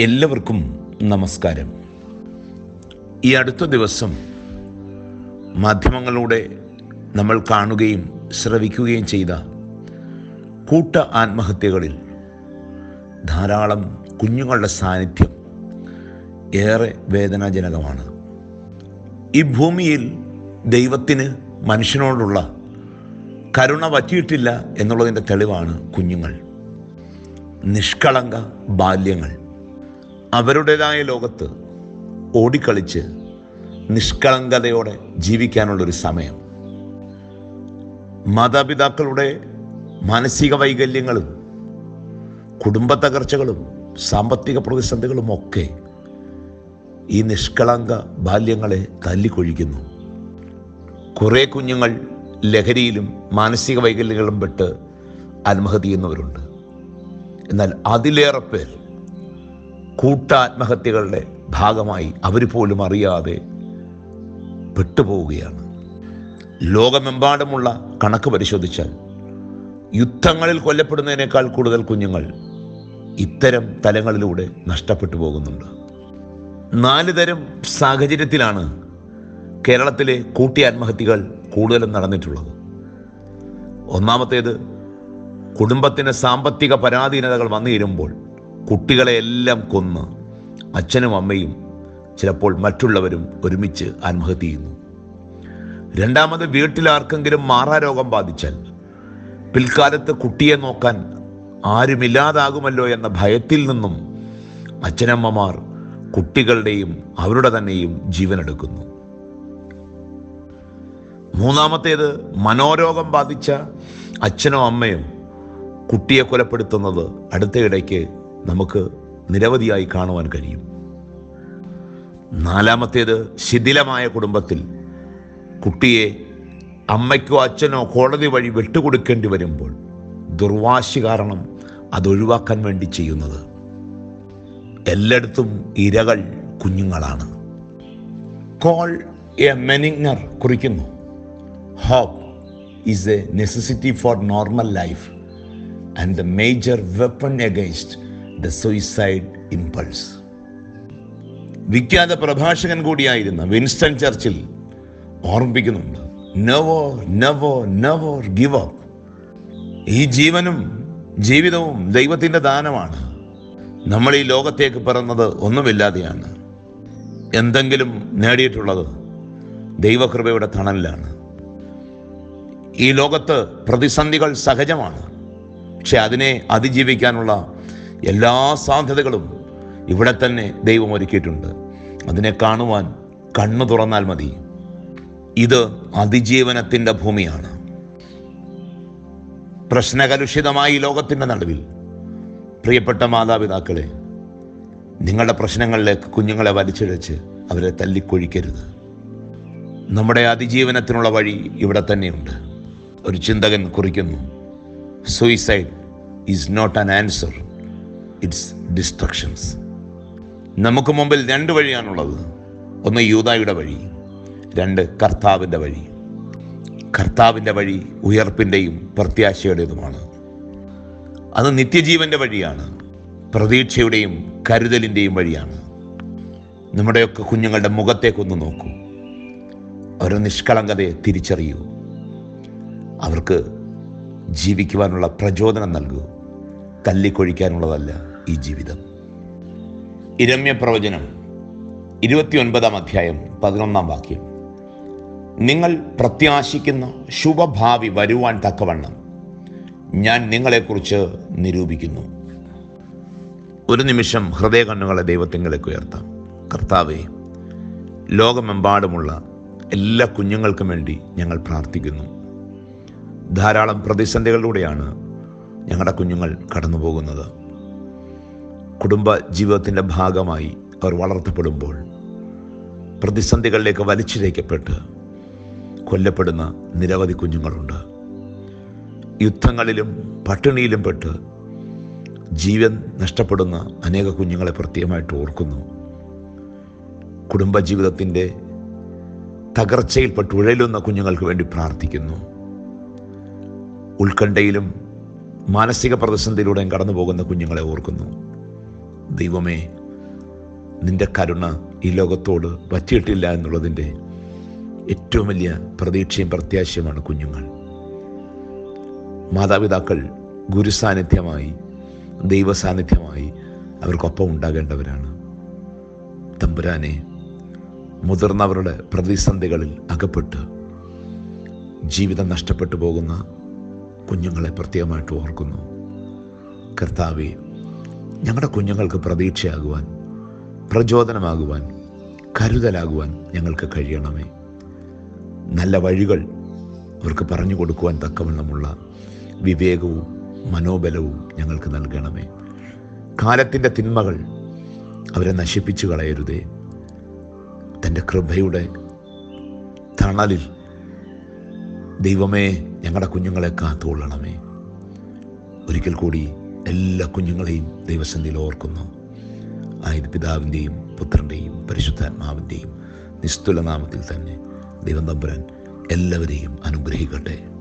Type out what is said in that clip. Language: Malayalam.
എല്ലാവർക്കും നമസ്കാരം. ഈ അടുത്ത ദിവസം മാധ്യമങ്ങളിലൂടെ നമ്മൾ കാണുകയും ശ്രവിക്കുകയും ചെയ്ത കൂട്ട ആത്മഹത്യകളിൽ ധാരാളം കുഞ്ഞുങ്ങളുടെ സാന്നിധ്യം ഏറെ വേദനാജനകമാണ്. ഈ ഭൂമിയിൽ ദൈവത്തിന് മനുഷ്യനോടുള്ള കരുണ പറ്റിയിട്ടില്ല എന്നുള്ളതിന്റെ തെളിവാണ് കുഞ്ഞുങ്ങൾ. നിഷ്കളങ്ക ബാല്യങ്ങൾ. അവരുടേതായ ലോകത്ത് ഓടിക്കളിച്ച് നിഷ്കളങ്കതയോടെ ജീവിക്കാനുള്ളൊരു സമയം. മാതാപിതാക്കളുടെ മാനസിക വൈകല്യങ്ങളും കുടുംബ തകർച്ചകളും സാമ്പത്തിക പ്രതിസന്ധികളും ഒക്കെ ഈ നിഷ്കളങ്ക ബാല്യങ്ങളെ തല്ലിക്കൊഴിക്കുന്നു. കുറേ കുഞ്ഞുങ്ങൾ ലഹരിയിലും മാനസിക വൈകല്യങ്ങളും പെട്ട് ആത്മഹത്യ ചെയ്യുന്നവരുണ്ട്. എന്നാൽ അതിലേറെ പേർ കൂട്ടാത്മഹത്യകളുടെ ഭാഗമായി അവർ പോലും അറിയാതെ പെട്ടുപോവുകയാണ്. ലോകമെമ്പാടുമുള്ള കണക്ക് പരിശോധിച്ചാൽ യുദ്ധങ്ങളിൽ കൊല്ലപ്പെടുന്നതിനേക്കാൾ കൂടുതൽ കുഞ്ഞുങ്ങൾ ഇത്തരം തലങ്ങളിലൂടെ നഷ്ടപ്പെട്ടു പോകുന്നുണ്ട്. നാല് തരം സാഹചര്യത്തിലാണ് കേരളത്തിലെ കൂട്ടി ആത്മഹത്യകൾ കൂടുതലും നടന്നിട്ടുള്ളത്. ഒന്നാമത്തേത് കുടുംബത്തിന് സാമ്പത്തിക പരാധീനതകൾ വന്നു തീരുമ്പോൾ കുട്ടികളെ എല്ലാം കൊന്ന് അച്ഛനും അമ്മയും ചിലപ്പോൾ മറ്റുള്ളവരും ഒരുമിച്ച് ആത്മഹത്യ ചെയ്യുന്നു. രണ്ടാമത് വീട്ടിലാർക്കെങ്കിലും മാറാരോഗം ബാധിച്ചാൽ പിൽക്കാലത്ത് കുട്ടിയെ നോക്കാൻ ആരുമില്ലാതാകുമല്ലോ എന്ന ഭയത്തിൽ നിന്നും അച്ഛനമ്മമാർ കുട്ടികളുടെയും അവരുടെ തന്നെയും ജീവനെടുക്കുന്നു. മൂന്നാമത്തേത് മനോരോഗം ബാധിച്ച അച്ഛനോ അമ്മയും കുട്ടിയെ കൊലപ്പെടുത്തുന്നത് അടുത്തയിടയ്ക്ക് നമുക്ക് നിരവധിയായി കാണുവാൻ കഴിയും. നാലാമത്തേത് ശിഥിലമായ കുടുംബത്തിൽ കുട്ടിയെ അമ്മയ്ക്കോ അച്ഛനോ കോടതി വഴി വിട്ടുകൊടുക്കേണ്ടി വരുമ്പോൾ ദുർവാശി കാരണം അതൊഴിവാക്കാൻ വേണ്ടി ചെയ്യുന്നത്. എല്ലായിടത്തും ഇരകൾ കുഞ്ഞുങ്ങളാണ്. കോൾ എ മെനിങ്ങർ കുറിക്കുന്നു. Hope is a necessity for normal life and the major weapon against the suicide impulse വിഖ്യാത പ്രഭാഷകൻ കൂടിയായിരുന്ന Winston Churchill ഓർമ്മിപ്പിക്കുന്നുണ്ട് never never never give up ഈ ജീവനും ജീവിതവും ദൈവത്തിന്റെ ദാനമാണ്. നമ്മൾ ഈ ലോകത്തേക്ക് പിറന്നത് ഒന്നുമില്ലാതെയാണ്. എന്തെങ്കിലും നേടിയിട്ടുള്ളത് ദൈവകൃപയുടെ തണലിലാണ്. ഈ ലോകത്ത് പ്രതിസന്ധികൾ സഹജമാണ്. പക്ഷെ അതിനെ അതിജീവിക്കാനുള്ള എല്ലാ സാധ്യതകളും ഇവിടെ തന്നെ ദൈവം ഒരുക്കിയിട്ടുണ്ട്. അതിനെ കാണുവാൻ കണ്ണു തുറന്നാൽ മതി. ഇത് അതിജീവനത്തിന്റെ ഭൂമിയാണ്. പ്രശ്നകലുഷിതമായ ലോകത്തിന്റെ നടുവിൽ. പ്രിയപ്പെട്ട മാതാപിതാക്കളെ നിങ്ങളുടെ പ്രശ്നങ്ങളിലേക്ക് കുഞ്ഞുങ്ങളെ വലിച്ചിഴച്ച് അവരെ തല്ലിക്കൊഴിക്കരുത്. നമ്മുടെ അതിജീവനത്തിനുള്ള വഴി ഇവിടെ തന്നെയുണ്ട്. ഒരു ചിന്തകൻ കുറിക്കുന്നു suicide is not an answer it's destructions നമുക്ക് മുമ്പിൽ രണ്ട് വഴിയാണുള്ളത്. ഒന്ന് യൂതായുടെ വഴി രണ്ട് കർത്താവിന്റെ വഴി. കർത്താവിന്റെ വഴി ഉയർപ്പിന്റെയും പ്രത്യാശയുടേതുമാണ്. അത് നിത്യജീവന്റെ വഴിയാണ് പ്രതീക്ഷയുടെയും കരുതലിന്റെയും വഴിയാണ്. നമ്മുടെയൊക്കെ കുഞ്ഞുങ്ങളുടെ മുഖത്തേക്കൊന്ന് നോക്കൂ. അവരുടെ നിഷ്കളങ്കതയെ തിരിച്ചറിയൂ. അവർക്ക് ജീവിക്കുവാനുള്ള പ്രചോദനം നൽകൂ. തല്ലിക്കൊഴിക്കാനുള്ളതല്ല ഈ ജീവിതം. ഇരമ്യ പ്രവചനം ഇരുപത്തിയൊൻപതാം അധ്യായം പതിനൊന്നാം വാക്യം. നിങ്ങൾ പ്രത്യാശിക്കുന്ന ശുഭഭാവി വരുവാൻ തക്കവണ്ണം ഞാൻ നിങ്ങളെക്കുറിച്ച് നിരൂപിക്കുന്നു. ഒരു നിമിഷം ഹൃദയ കണ്ണുകളെ ദൈവത്തിങ്കിലേക്ക് ഉയർത്താം. കർത്താവെ ലോകമെമ്പാടുമുള്ള എല്ലാ കുഞ്ഞുങ്ങൾക്കും വേണ്ടി ഞങ്ങൾ പ്രാർത്ഥിക്കുന്നു. ധാരാളം പ്രതിസന്ധികളിലൂടെയാണ് ഞങ്ങളുടെ കുഞ്ഞുങ്ങൾ കടന്നു പോകുന്നത് കുടുംബ ജീവിതത്തിന്റെ ഭാഗമായി അവർ വളർത്തപ്പെടുമ്പോൾ പ്രതിസന്ധികളിലേക്ക് വലിച്ചിഴക്കപ്പെട്ട് കൊല്ലപ്പെടുന്ന നിരവധി കുഞ്ഞുങ്ങളുണ്ട്. യുദ്ധങ്ങളിലും പട്ടിണിയിലും പെട്ട് ജീവൻ നഷ്ടപ്പെടുന്ന അനേക കുഞ്ഞുങ്ങളെ പ്രത്യേകമായിട്ട് ഓർക്കുന്നു. കുടുംബജീവിതത്തിന്റെ തകർച്ചയിൽപ്പെട്ട് ഉഴലുന്ന കുഞ്ഞുങ്ങൾക്ക് വേണ്ടി പ്രാർത്ഥിക്കുന്നു. ഉത്കണ്ഠയിലും മാനസിക പ്രതിസന്ധിയിലൂടെയും കടന്നു പോകുന്ന കുഞ്ഞുങ്ങളെ ഓർക്കുന്നു. ദൈവമേ നിന്റെ കരുണ ഈ ലോകത്തോട് പറ്റിയിട്ടില്ല എന്നുള്ളതിന്റെ ഏറ്റവും വലിയ പ്രതീക്ഷയും പ്രത്യാശയുമാണ് കുഞ്ഞുങ്ങൾ. മാതാപിതാക്കൾ ഗുരുസാന്നിധ്യമായി ദൈവസാന്നിധ്യമായി അവർക്കൊപ്പം ഉണ്ടാകേണ്ടവരാണ്. തമ്പുരാനെ മുതിർന്നവരുടെ പ്രതിസന്ധികളിൽ അകപ്പെട്ട് ജീവിതം നഷ്ടപ്പെട്ടു പോകുന്ന കുഞ്ഞുങ്ങളെ പ്രത്യേകമായിട്ട് ഓർക്കുന്നു. കർത്താവെ ഞങ്ങളുടെ കുഞ്ഞുങ്ങൾക്ക് പ്രതീക്ഷയാകുവാൻ പ്രചോദനമാകുവാൻ കരുതലാകുവാൻ ഞങ്ങൾക്ക് കഴിയണമേ. നല്ല വഴികൾ അവർക്ക് പറഞ്ഞു കൊടുക്കുവാൻ തക്കവണ്ണമുള്ള വിവേകവും മനോബലവും ഞങ്ങൾക്ക് നൽകണമേ. കാലത്തിന്റെ തിന്മകൾ അവരെ നശിപ്പിച്ചു കളയരുതേ. തന്റെ കൃപയുടെ തണലിൽ ദൈവമേ ഞങ്ങളുടെ കുഞ്ഞുങ്ങളെ കാത്തുകൊള്ളണമേ. ഒരിക്കൽ കൂടി എല്ലാ കുഞ്ഞുങ്ങളെയും ദൈവസന്ധിയിൽ ഓർക്കുന്നു. ആയത് പിതാവിന്റെയും പുത്രന്റെയും പരിശുദ്ധാത്മാവിന്റെയും നിസ്തുലനാമത്തിൽ തന്നെ ദൈവം തമ്പുരാൻ എല്ലാവരെയും അനുഗ്രഹിക്കട്ടെ.